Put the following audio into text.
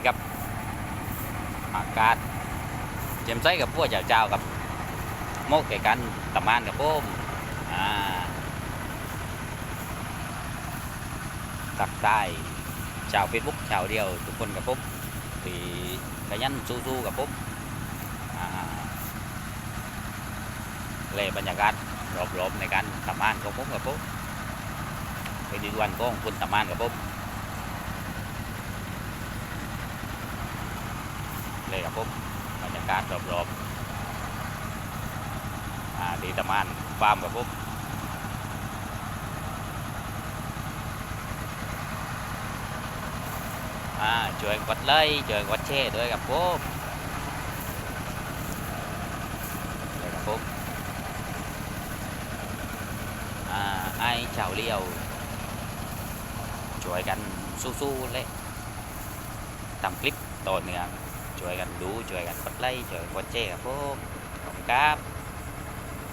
ีครับอากาศเจียมใสกับพวกเจ้าเจ้ากับโมกแก่กันตะมานกับผมอ่าตักได้ชาวเฟซบุ๊กชาวเดียวทุกคนกับผมที่ขยันสู้ๆกับผมอ่าเลยบรรยากาศรอบๆในการตะมานของผมกับผมไปดูวันของคุณตะมานกับผมเลยครับผมบรรยากาศรอบๆอ่าดีตะมานฟาร์มกับผมอ่าช่วยกดไลค์ช่วยกดแชร์ด้วยครับผมเลยครับผมอ่าไอ้ชาเลี้ยวช่วยกันสู้ๆเลยทำคลิปต่อเนื่อง ช่วยกันดูช่วยกันกดไลค์ช่วยกดแชร์ครับผมขอบคุณครับ